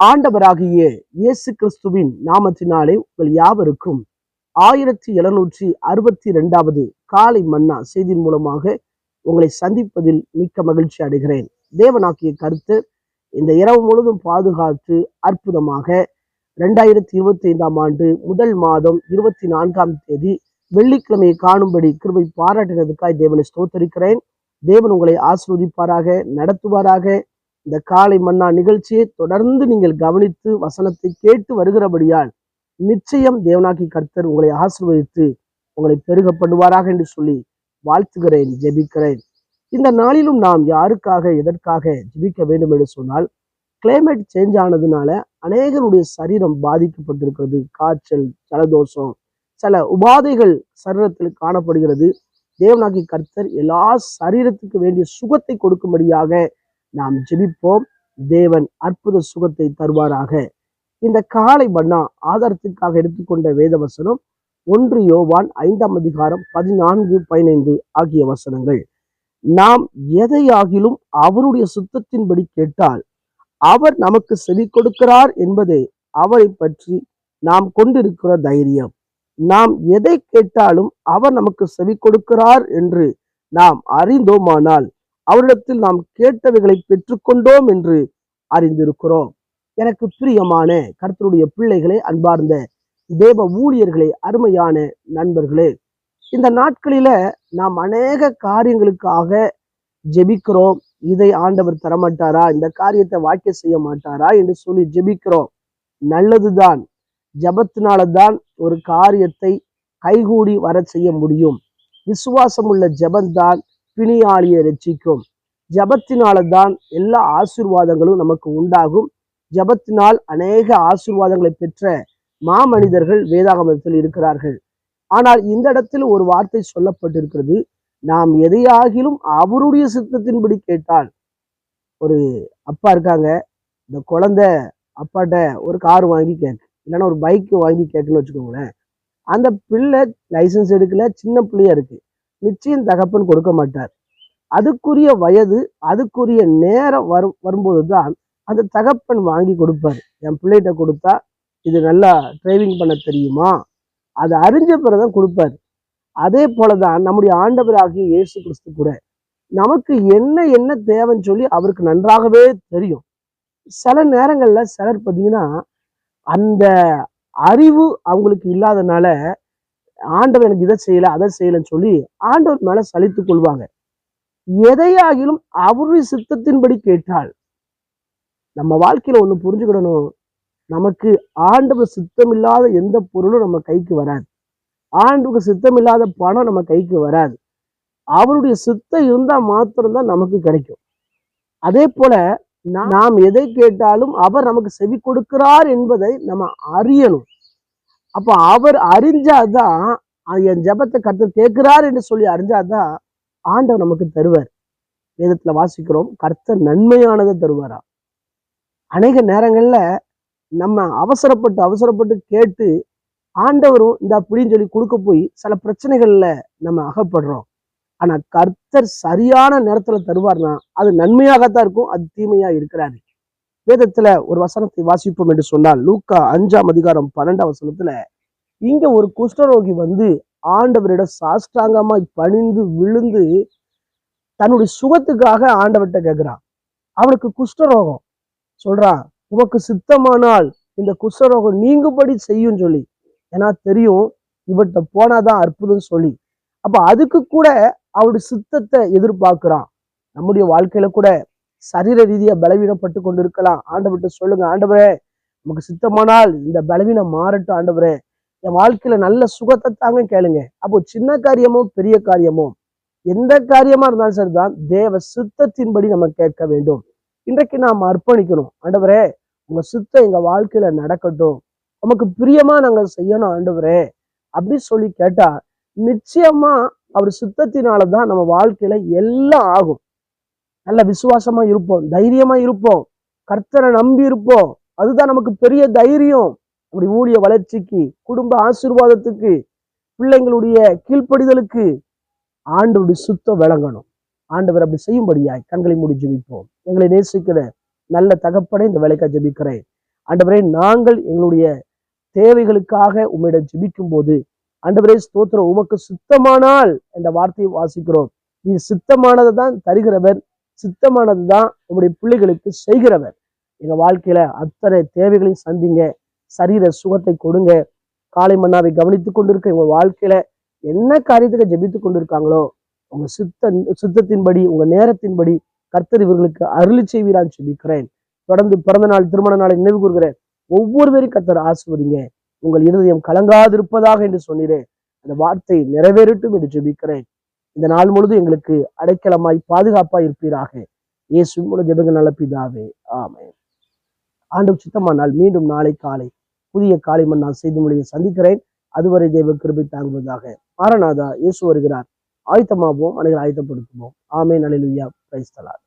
ஆண்டவராகிய இயேசு கிறிஸ்துவின் நாமத்தினாலே உங்கள் யாவருக்கும் ஆயிரத்தி எழுநூற்றி அறுபத்தி ரெண்டாவது காலை மன்னா செய்தியின் மூலமாக உங்களை சந்திப்பதில் மிக்க மகிழ்ச்சி அடைகிறேன். தேவனாக்கிய கருத்து இந்த இரவு முழுதும் பாதுகாத்து அற்புதமாக ரெண்டாயிரத்தி இருபத்தி ஐந்தாம் ஆண்டு முதல் மாதம் இருபத்தி நான்காம் தேதி வெள்ளிக்கிழமையை காணும்படி கிருபை பாராட்டினதுக்காய் தேவனை ஸ்தோத்தரிக்கிறேன். தேவன் உங்களை ஆசிர்வதிப்பாராக நடத்துவாராக இந்த காலை மன்னா நிகழ்ச்சியை தொடர்ந்து நீங்கள் கவனித்து வசனத்தை கேட்டு வருகிறபடியால் நிச்சயம் தேவனாக்கி கர்த்தர் உங்களை ஆசிர்வதித்து உங்களை பெருக பண்ணுவாராக என்று சொல்லி வாழ்த்துகிறேன் ஜெபிக்கிறேன். இந்த நாளிலும் நாம் யாருக்காக எதற்காக ஜெபிக்க வேண்டும் என்று சொன்னால் கிளைமேட் சேஞ்ச் ஆனதுனால அநேகருடைய சரீரம் பாதிக்கப்பட்டிருக்கிறது. காய்ச்சல் ஜலதோஷம் சில உபாதைகள் சரீரத்தில் காணப்படுகிறது. தேவனாக்கி கர்த்தர் எல்லா சரீரத்துக்கு வேண்டிய சுகத்தை கொடுக்கும்படியாக நாம் ஜெபிப்போம். தேவன் அற்புத சுகத்தை தருவாராக. இந்த காலை மன்னா ஆதாரத்துக்காக எடுத்துக்கொண்ட வேத வசனம் ஒன்று யோவான் ஐந்தாம் அதிகாரம் பதினான்கு பதினைந்து ஆகிய வசனங்கள். நாம் எதையாகிலும் அவருடைய சுத்தத்தின்படி கேட்டால் அவர் நமக்கு செவி கொடுக்கிறார் என்பதே அவரை பற்றி நாம் கொண்டிருக்கிற தைரியம். நாம் எதை கேட்டாலும் அவர் நமக்கு செவி கொடுக்கிறார் என்று நாம் அறிந்தோமானால் அவரிடத்தில் நாம் கேட்டவைகளை பெற்றுக்கொண்டோம் என்று அறிந்திருக்கிறோம். எனக்கு பிரியமான கர்த்தருடைய பிள்ளைகளே அன்பார்ந்த தேவ ஊழியர்களே அருமையான நண்பர்களே இந்த நாட்களில நாம் அநேக காரியங்களுக்காக ஜெபிக்கிறோம். இதை ஆண்டவர் தரமாட்டாரா? இந்த காரியத்தை வாக்கிய செய்ய மாட்டாரா? என்று சொல்லி ஜெபிக்கிறோம். நல்லதுதான். ஜபத்தினால தான் ஒரு காரியத்தை கைகூடி வர செய்ய முடியும். விசுவாசம் உள்ள ஜபந்தான் பிணியாளியை ரட்சிக்கும். ஜபத்தினால தான் எல்லா ஆசிர்வாதங்களும் நமக்கு உண்டாகும். ஜபத்தினால் அநேக ஆசிர்வாதங்களை பெற்ற மாமனிதர்கள் வேதாகமத்தில் இருக்கிறார்கள். ஆனால் இந்த இடத்தில் ஒரு வார்த்தை சொல்லப்பட்டிருக்கிறது. நாம் எதையாகிலும் அவருடைய சித்தத்தின்படி கேட்டால் ஒரு அப்பா இருக்காங்க இந்த குழந்தை அப்பாட்ட ஒரு கார் வாங்கி கேட்கு இல்லைன்னா ஒரு பைக் வாங்கி கேட்குன்னு வச்சுக்கோங்களேன். அந்த பிள்ளை லைசன்ஸ் எடுக்கல சின்ன பிள்ளையா இருக்கு. நிச்சயம் தகப்பன் கொடுக்க மாட்டார். அதுக்குரிய வயது அதுக்குரிய நேரம் வரும் வரும்போது தான் அந்த தகப்பன் வாங்கி கொடுப்பார். என் பிள்ளைகிட்ட கொடுத்தா இது நல்லா டிரைவிங் பண்ண தெரியுமா? அதை அறிஞ்ச பிறகுதான் கொடுப்பார். அதே போலதான் நம்முடைய ஆண்டவராகிய இயேசு கிறிஸ்து கூட நமக்கு என்ன என்ன தேவைன்னு சொல்லி அவருக்கு நன்றாகவே தெரியும். சில நேரங்களில் சிலர் பார்த்தீங்கன்னா அந்த அறிவு அவங்களுக்கு இல்லாதனால ஆண்டவர் எனக்கு இதை செய்யலை அதை செய்யலைன்னு சொல்லி ஆண்டவர் மேலே சலித்து கொள்வாங்க. எதையாகிலும் அவருடைய சித்தத்தின்படி கேட்டால் நம்ம வாழ்க்கையில ஒண்ணு புரிஞ்சுக்கிடணும் நமக்கு ஆண்டவர் சித்தம் இல்லாத எந்த பொருளும் நம்ம கைக்கு வராது. ஆண்டுக்கு சித்தம் இல்லாத பணம் நம்ம கைக்கு வராது. அவருடைய சித்தம் இருந்தா மாத்திரம்தான் நமக்கு கிடைக்கும். அதே போல நாம் எதை கேட்டாலும் அவர் நமக்கு செவி கொடுக்கிறார் என்பதை நம்ம அறியணும். அப்போ அவர் அறிஞ்சாதான் என் ஜெபத்தை கர்த்தர் கேட்கிறார் என்று சொல்லி அறிஞ்சாதான் ஆண்டவர் நமக்கு தருவார். வேதத்துல வாசிக்கிறோம் கர்த்தர் நன்மையானதை தருவாரா? அநேக நேரங்கள்ல நம்ம அவசரப்பட்டு அவசரப்பட்டு கேட்டு ஆண்டவரும் இந்த அப்படின்னு சொல்லி கொடுக்க போய் சில பிரச்சனைகள்ல நம்ம அகப்படுறோம். ஆனா கர்த்தர் சரியான நேரத்துல தருவார்னா அது நன்மையாகத்தான் இருக்கும் அது தீமையா இருக்கிறாரு. வேதத்துல ஒரு வசனத்தை வாசிப்போம் என்று சொன்னால் லூக்கா அஞ்சாம் அதிகாரம் பன்னெண்டாம் வசனத்துல இங்க ஒரு குஷ்டரோகி வந்து ஆண்டவரிடம் சாஷ்டாங்கமாய் பணிந்து விழுந்து தன்னுடைய சுகத்துக்காக ஆண்டவர்கிட்ட கேட்குறான். அவனுக்கு குஷ்டரோகம். சொல்றான் உமக்கு சித்தமானால் இந்த குஷ்டரோகம் நீங்கும்படி செய்யும் சொல்லி. ஏன்னா தெரியும் இவர்கிட்ட போனாதான் அற்புதம் சொல்லி. அப்ப அதுக்கு கூட அவருடைய சித்தத்தை எதிர்பார்க்கிறான். நம்முடைய வாழ்க்கையில கூட சரீர ரீதியா பலவீனப்பட்டு கொண்டு இருக்கலாம் ஆண்டவர்கிட்ட சொல்லுங்க ஆண்டவரே நமக்கு சித்தமானால் இந்த பலவீனம் மாறட்டும் ஆண்டவரே. என் வாழ்க்கையில நல்ல சுகத்தை தாங்க கேளுங்க. அப்போ சின்ன காரியமோ பெரிய காரியமோ எந்த காரியமா இருந்தாலும் சரிதான் தேவ சுத்தத்தின்படி நம்ம கேட்க வேண்டும். இன்றைக்கு நாம் அர்ப்பணிக்கணும். ஆண்டவரே உங்க சுத்தம் எங்க வாழ்க்கையில நடக்கட்டும். நமக்கு பிரியமா நாங்க செய்யணும் ஆண்டவரே அப்படி சொல்லி கேட்டா நிச்சயமா அவர் சுத்தத்தினாலதான் நம்ம வாழ்க்கையில எல்லாம் ஆகும். நல்ல விசுவாசமா இருப்போம் தைரியமா இருப்போம் கர்த்தரை நம்பி இருப்போம். அதுதான் நமக்கு பெரிய தைரியம். அப்படி ஊழிய வளர்ச்சிக்கு குடும்ப ஆசீர்வாதத்துக்கு பிள்ளைங்களுடைய கீழ்ப்படிதலுக்கு ஆண்டவருடைய சுத்தம் விளங்கணும். ஆண்டவர் அப்படி செய்யும்படியாய் கண்களை மூடி ஜெபிப்போம். எங்களை நேசிக்கிற நல்ல தகப்பனை இந்த வேலைக்காக ஜெபிக்கிறேன். ஆண்டவரே நாங்கள் எங்களுடைய தேவைகளுக்காக உம்மிடம் ஜெபிக்கும் போது ஆண்டவரே ஸ்தோத்திரம். உமக்கு சுத்தமானால் என்ற வார்த்தையை வாசிக்கிறோம். நீ சித்தமானதை தான் தருகிறவர். சித்தமானது தான் உங்களுடைய பிள்ளைகளுக்கு செய்கிறவர். எங்கள் வாழ்க்கையில அத்தனை தேவைகளையும் சந்திங்க. சரீர சுகத்தை கொடுங்க. காலை மன்னாவை கவனித்துக் கொண்டிருக்க உங்க வாழ்க்கையில என்ன காரியத்துக்கு ஜெபித்து கொண்டிருக்காங்களோ உங்க சித்த சித்தத்தின்படி உங்க நேரத்தின்படி கர்த்தர் இவர்களுக்கு அருளி செய்வீரான் ஜெபிக்கிறேன். தொடர்ந்து பிறந்த நாள் திருமண நாளை நினைவு கூறுகிறேன் ஒவ்வொருவரையும் கர்த்தர் ஆசிர்வதிங்க. உங்கள் இருதயம் கலங்காதிருப்பதாக என்று சொன்னீரே. அந்த வார்த்தை நிறைவேறட்டும் என்று ஜெபிக்கிறேன். இந்த நாள் முழுதும் எங்களுக்கு அடைக்கலமாய் பாதுகாப்பாய் இருப்பீராக. இயேசு மூலம் ஜெபங்க நல்ல பிதாவே. ஆமே ஆண்டு சித்தமானால் மீண்டும் நாளை காலை புதிய காலை நான் செய்து மொழியை சந்திக்கிறேன். அதுவரை தேவ கிருபை தாங்குவதாக மாரநாதா இயேசு வருகிறார். ஆயத்தமாகவும் அனைவரும் ஆயத்தப்படுத்துவோம். ஆமே நலிலுயா பிரைஸ்தலார்